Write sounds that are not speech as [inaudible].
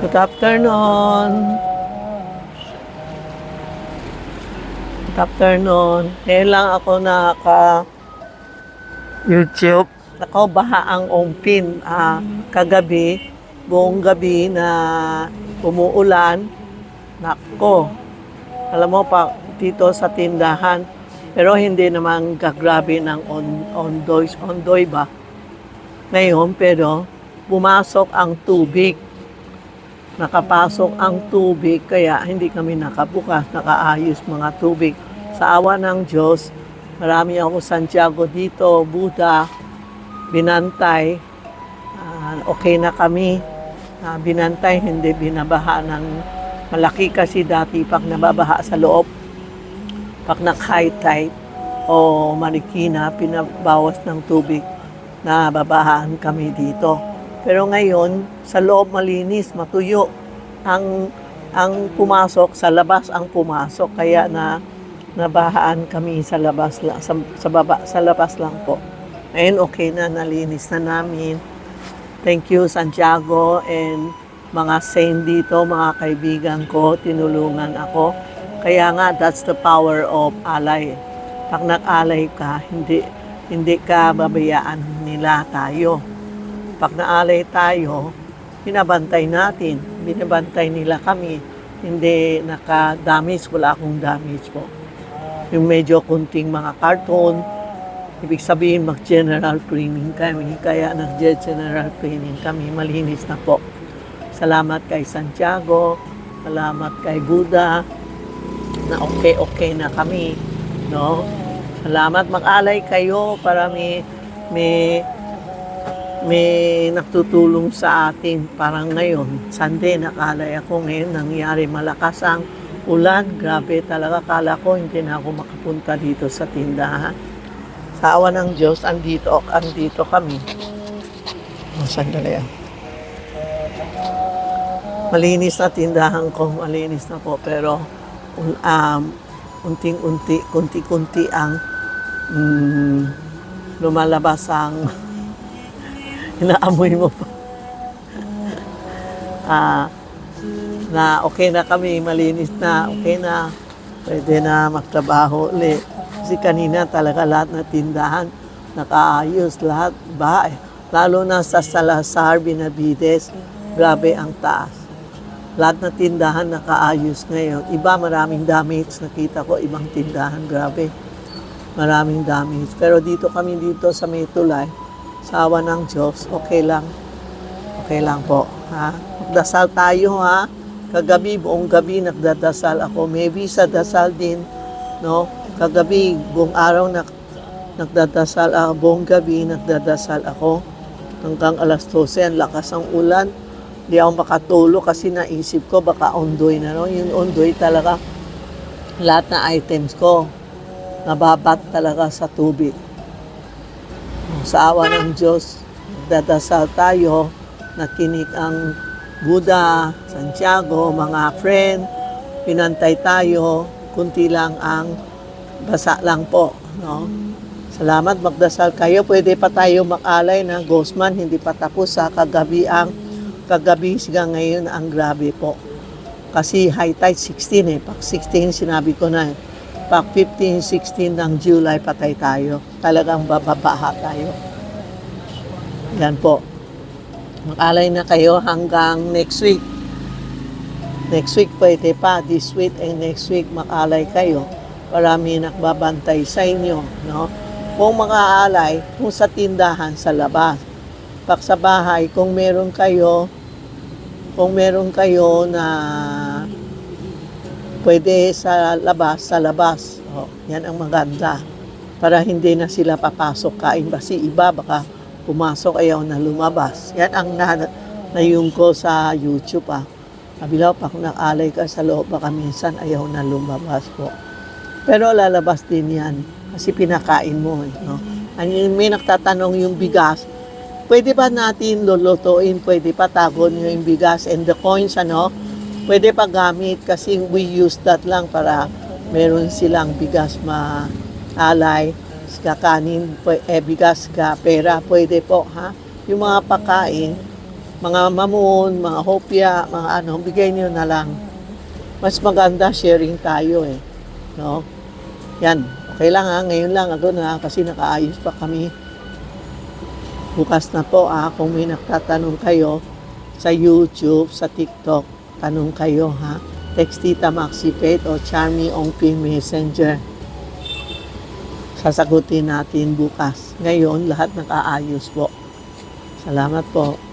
Good afternoon. Good afternoon. Ngayon lang ako naka YouTube. Nako, baha ang umpin. Ah, kagabi, buong gabi na umuulan. Nako, alam mo pa, dito sa tindahan. Pero hindi naman gagrabe ng on, ondoy, ondoy ba? Ngayon, pero pumasok ang tubig nakapasok ang tubig kaya hindi kami nakabukas, nakaayos mga tubig. Sa awa ng Diyos, marami ako Santiago dito, Buddha, binantay. Ah, okay na kami. Ah, binantay, hindi binabaha ng malaki kasi dati pag nababaha sa loob. Pag nag-high tide o marikina, pinabawas ng tubig na babahaan kami dito. Pero ngayon, sa loob malinis, matuyo. Ang ang pumasok sa labas ang pumasok kaya na nabahaan kami sa labas lang sa, sa baba sa labas lang po. Ngayon okay na nalinis na namin. Thank you Santiago and mga saint dito, mga kaibigan ko, tinulungan ako. Kaya nga that's the power of alay. Pag nag-alay ka, hindi hindi ka babayaan nila tayo pag naalay tayo, binabantay natin. Binabantay nila kami. Hindi naka-damage, wala akong damage po. Yung medyo kunting mga karton, ibig sabihin mag-general cleaning kami. Kaya nag-general cleaning kami. Malinis na po. Salamat kay Santiago, salamat kay Buddha, na okay-okay na kami. No? Salamat, mag-alay kayo para may, may may nagtutulong sa atin. Parang ngayon, Sunday, nakalay ako ngayon, nangyari malakas ang ulan. Grabe talaga, kala ko hindi na ako makapunta dito sa tindahan. Sa awa ng Diyos, andito, andito kami. Oh, sandali ah. Malinis na tindahan ko, malinis na po, pero um, unting-unti, kunti-kunti ang mm, lumalabas ang inaamoy mo pa. [laughs] Ah, na okay na kami, malinis na, okay na, pwede na magtrabaho ulit. Kasi kanina talaga lahat na tindahan, nakaayos lahat, bahay. Lalo na sa Salazar, Benavides, grabe ang taas. Lahat na tindahan nakaayos ngayon. Iba maraming damage, nakita ko, ibang tindahan, grabe. Maraming damage. Pero dito kami dito sa Metulay, sa awa ng Diyos, okay lang. Okay lang po. Ha? Magdasal tayo ha. Kagabi, buong gabi nagdadasal ako. Maybe sa dasal din, no? Kagabi, buong araw nak nagdadasal ako. Buong gabi nagdadasal ako. Hanggang alas 12, ang lakas ng ulan. Hindi ako makatulog kasi naisip ko baka ondoy na. No? Yung ondoy talaga, lahat na items ko, nababat talaga sa tubig sa awa ng Diyos, dadasal tayo, nakinig ang Buddha, Santiago, mga friend, pinantay tayo, kunti lang ang basa lang po. No? Salamat, magdasal kayo. Pwede pa tayo makalay na Gosman, hindi pa tapos sa kagabi ang kagabi siga ngayon ang grabe po. Kasi high tide 16 eh. Pag 16 sinabi ko na. Pag 15, 16 ng July patay tayo. Talagang bababaha tayo. Yan po. Mag-alay na kayo hanggang next week. Next week pwede pa. This week and next week mag-alay kayo. Marami nagbabantay sa inyo. No? Kung mag-aalay, kung sa tindahan, sa labas. Pag sa bahay, kung meron kayo, kung meron kayo na pwede sa labas, sa labas. O, yan ang maganda. Para hindi na sila papasok kain. Kasi iba baka pumasok ayaw na lumabas. Yan ang na, nayong ko sa YouTube ah. Sabi daw, pag nag-alay ka sa loob, baka minsan ayaw na lumabas po. Pero lalabas din yan. Kasi pinakain mo. Eh, no? Ang may nagtatanong yung bigas, pwede ba natin lulutuin, pwede pa tagon yung bigas and the coins, ano? Pwede pa gamit kasi we use that lang para meron silang bigas maalay, kakanin, pwe- eh, bigas ka, pera, pwede po, ha? Yung mga pakain, mga mamon, mga hopya, mga ano, bigay niyo na lang. Mas maganda sharing tayo eh. No? Yan. Okay lang ha. Ngayon lang ako na kasi nakaayos pa kami. Bukas na po ah, kung may nagtatanong kayo sa YouTube, sa TikTok, tanong kayo ha. Text Tita Maxi Pet o Charmy Ongpin Messenger. Sasagutin natin bukas. Ngayon, lahat nakaayos po. Salamat po.